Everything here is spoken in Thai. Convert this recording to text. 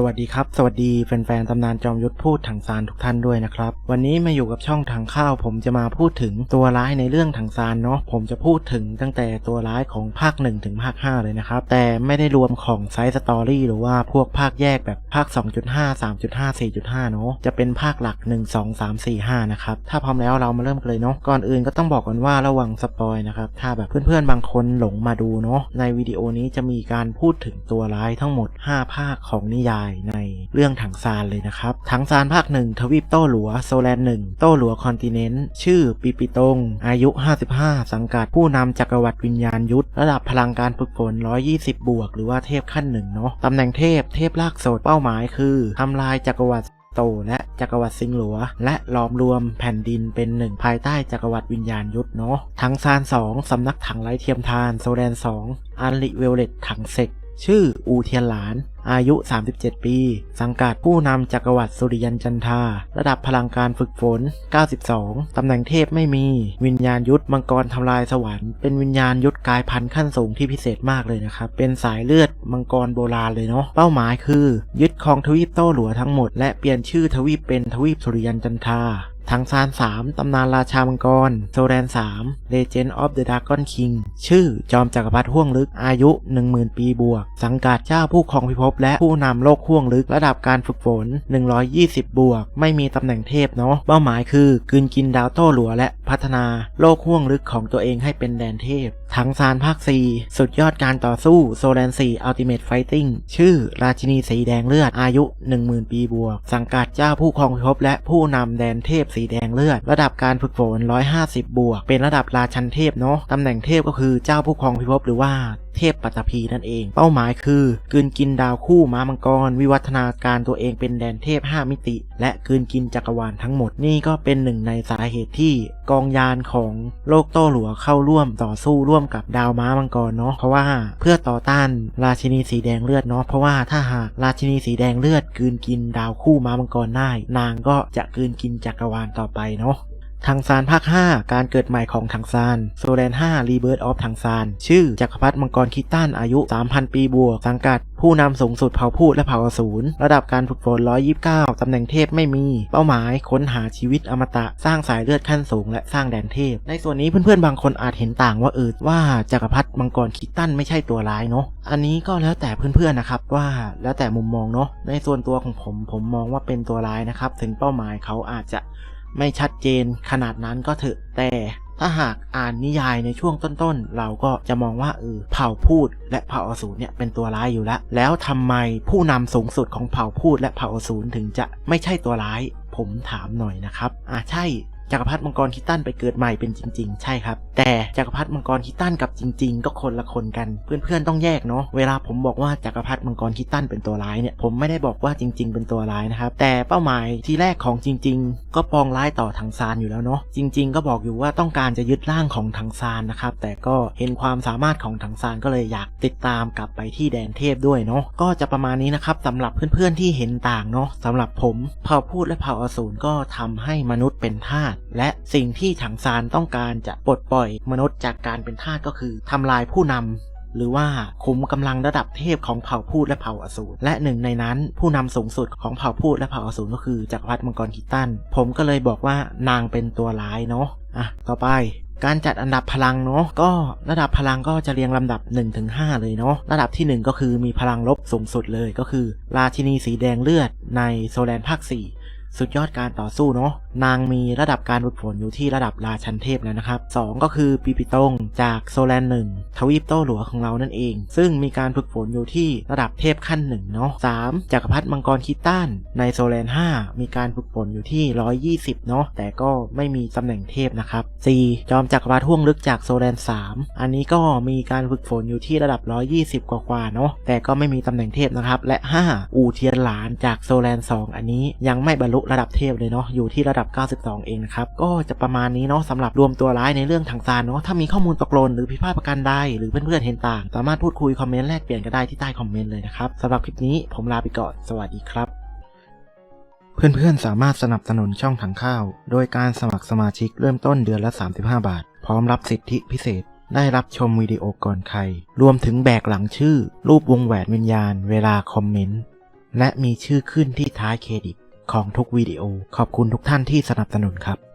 สวัสดีครับ สวัสดีแฟนๆตำนานจอมยุทธพูดถังซานทุกท่านด้วยนะครับ วันนี้มาอยู่กับช่องถังข้าว ผมจะมาพูดถึงตัวร้ายในเรื่องถังซานเนาะผมจะพูดถึงตั้งแต่ตัวร้ายของภาค 1 ถึงภาค 5 เลยนะครับ แต่ไม่ได้รวมของไซส์สตอรี่หรือว่าพวกภาคแยกแบบภาค 2.5 3.5 4.5 เนาะจะเป็นภาคหลัก 1 2 3 4 5 นะครับ ถ้าพร้อมแล้วเรามาเริ่มกันเลยเนาะก่อนอื่นก็ต้องบอกก่อนว่าระวังสปอยนะครับถ้าแบบเพื่อนๆบางคนหลงมาดูเนาะในวิดีโอนี้จะมีการพูดถึงตัวร้ายทั้งหมด 5 ภาคของนิยายในเรื่องถังซานเลยนะครับ ถังซานภาคหนึ่งทวีปโต้หลัวโซแลนหนึ่งโต้หลัวคอนติเนนต์ชื่อปิปิตง อายุ 55 สังกัดผู้นำจักรวรรดิวิญญาณยุทธระดับพลังการฝึกฝน 120 บวก หรือว่าเทพขั้นหนึ่งเนาะตำแหน่งเทพเทพลากโสดเป้าหมายคือทำลายจักรวรรดิโตและจักรวรรดิสิงห์หลัว และล้อมรวมแผ่นดินเป็นหนึ่งภายใต้จักรวรรดิวิญญาณยุทธเนาะทั้งซาน 2 สำนักถังไร้เทียมทาน โซแดน 2 อันลิเวลเลตถังเซก ชื่ออูเทียนหลาน อายุ 37 ปี สังกัดผู้นำจักรวรรดิสุริยันจันทา ระดับพลังการฝึกฝน 92 ตำแหน่งเทพไม่มี วิญญาณยุทธมังกรทำลายสวรรค์ เป็นวิญญาณยุทธกายพันธุ์ขั้นสูงที่พิเศษมากเลยนะครับ เป็นสายเลือดมังกรโบราณเลยเนาะ เป้าหมายคือ ยึดครองทวีปโต้หลัวทั้งหมด และเปลี่ยนชื่อทวีปเป็นทวีปสุริยันจันทา ทั้งซาน3ตำนานราชามังกร โซแรน3 Legend of the Dragon King ชื่อจอมจักรพรรดิห้วงลึกอายุ 10,000 ปีบวก สังกัดเจ้าผู้ครองพิภพและผู้นำโลกห้วงลึกระดับการฝึกฝน 120 บวก ไม่มีตำแหน่งเทพเนาะเป้าหมายคือ กืนกินดาวโต้หลัวและพัฒนาโลกห้วงลึกของตัวเองให้เป็นแดนเทพทั้งซานภาค 4 สุดยอดการต่อสู้โซแดน4 Ultimate Fighting ชื่อราชินีสีแดงเลือดอายุ 10,000 ปีบวก สังกัดเจ้าผู้ครองพิภพและผู้นำแดนเทพสีแดงเลือด ระดับการฝึกฝน 150 บวก เป็นระดับราชันเทพเนาะตำแหน่งเทพก็คือเจ้าผู้ครองพิภพหรือว่าเทพปัตตภีนั่นเอง เป้าหมายคือกืนกินดาวคู่ม้ามังกร วิวัฒนาการตัวเองเป็นแดนเทพ 5 มิติ และกืนกินจักรวาลทั้งหมดนี่ก็เป็นหนึ่งในสาเหตุที่ กองยานของโลกโต้หลัวเข้าร่วมต่อสู้ร่วมกับดาวม้ามังกรเนาะเพราะว่าเพื่อต่อต้านราชินีสีแดงเลือดเนาะเพราะว่าถ้าหากราชินีสีแดงเลือดกืนกินดาวคู่ม้ามังกรได้ นางก็จะกืนกินจักรวาลต่อไปเนาะ ทางซานภาค 5 การเกิดใหม่ของทางซานโซแดน5 Rebirth of ทางซานชื่อจักรพรรดิมังกรคิตันอายุ 3,000 ปีบวก สังกัด ผู้นำสูงสุดเผ่าพูดและเผ่าอสูรระดับการฝึกฝน 129 ตำแหน่งเทพไม่มี เป้าหมายค้นหาชีวิตอมตะ สร้างสายเลือดขั้นสูงและสร้างแดนเทพ ในส่วนนี้เพื่อนๆ บางคนอาจเห็นต่างว่าเออว่าจักรพรรดิมังกรคิตันไม่ใช่ตัวร้ายเนาะอันนี้ก็แล้วแต่เพื่อนๆนะครับว่าแล้วแต่มุมมองเนาะในส่วนตัวของผมผมมองว่าเป็นตัวร้ายนะครับถึงเป้าหมายเขาอาจจะ ไม่ชัดเจนขนาดนั้นก็เถอะ แต่ถ้าหากอ่านนิยายในช่วงต้นๆ เราก็จะมองว่าเออเผ่าพูดและเผ่าอสูรเนี่ยเป็นตัวร้ายอยู่แล้ว แล้วทำไมผู้นำสูงสุดของเผ่าพูดและเผ่าอสูรถึงจะไม่ใช่ตัวร้าย ผมถามหน่อยนะครับ อ่าใช่ จักรพรรดิมังกรคิตันไปเกิดใหม่เป็นจริง ๆ ใช่ครับ แต่จักรพรรดิมังกรคิตันกับจริง ๆ ก็คนละคนกัน เพื่อนๆต้องแยกเนาะเวลาผมบอกว่าจักรพรรดิมังกรคิตันเป็นตัวร้ายเนี่ยผมไม่ได้บอกว่าจริง ๆ เป็นตัวร้ายนะครับแต่เป้าหมายที่แรกของจริง ๆ ก็ปองร้ายต่อทางซานอยู่แล้วเนาะจริง ๆ ก็บอกอยู่ว่าต้องการจะยึดร่างของทางซานนะครับแต่ก็เห็นความสามารถของทางซานก็เลยอยากติดตามกลับไปที่แดนเทพด้วยเนาะก็จะประมาณนี้นะครับสำหรับเพื่อนๆที่เห็นต่างเนาะสำหรับผมเผ่าพูดและเผ่าอสูรก็ทำให้มนุษย์เป็นทาสและสิ่งที่ถังซานต้องการจะปลดปล่อยมนุษย์จากการเป็นทาสก็คือทำลายผู้นำหรือว่าคุมกำลังระดับเทพของเผ่าพูดและเผ่าอสูรและหนึ่งในนั้นผู้นำสูงสุดของเผ่าพูดและเผ่าอสูรก็คือจักรพรรดิมังกรคิตันผมก็เลยบอกว่านางเป็นตัวร้ายเนาะอะต่อไป การจัดอันดับพลังเนาะก็ระดับพลังก็จะเรียงลำดับ 1-5 เลยเนาะระดับทีหนึ่1 ก็คือมีพลังลบสูงสุดเลยก็คือ ราชินีสีแดงเลือดในโซแลนภาค4สุดยอดการต่อสู้เนาะนางมีระดับการฝึกฝนอยู่ที่ระดับราชันเทพแล้วนะครับ 2 ก็คือปีปิตงจากโซแลนหนึ่งทวีปโต้หลัวของเรานั่นเอง ซึ่งมีการฝึกฝนอยู่ที่ระดับเทพขั้นหนึ่งเนาะ3จักรพรรดิมังกรคิตันในโซแลน 5 มีการฝึกฝนอยู่ที่ 120 เนาะแต่ก็ไม่มีตำแหน่งเทพนะครับ 4 จอมจักรพรรดิห่วงลึกจากโซแลน 3 อันนี้ก็มีการฝึกฝนอยู่ที่ระดับ 120 กว่าๆเนาะแต่ก็ไม่มีตำแหน่งเทพนะครับ และ 5 อูเทียนหลานจากโซแลน 2 อันนี้ยังไม่บรรลุระดับเทพเลยเนาะอยู่ที่ระดับดับ 92 เองนะครับ ก็จะประมาณนี้เนาะสำหรับรวมตัวร้ายในเรื่องทางซานเนาะถ้ามีข้อมูลตกหล่นหรือผิพาดประการใดหรือเพื่อนๆเห็นต่าง สามารถพูดคุยคอมเมนต์แลกเปลี่ยนกันได้ที่ใต้คอมเมนต์เลยนะครับสำหรับคลิปนี้ผมลาไปก่อนสวัสดีครับเพื่อนๆ สามารถสนับสนุนช่องถังข้าว โดยการสมัครสมาชิกเริ่มต้นเดือนละ 35 บาท พร้อมรับสิทธิพิเศษ ได้รับชมวิดีโอก่อนใคร รวมถึงแบกหลังชื่อ รูปวงแหวนวิญญาณ เวลาคอมเมนต์ และมีชื่อขึ้นที่ท้ายเครดิต ของทุกวิดีโอ ขอบคุณทุกท่านที่สนับสนุนครับ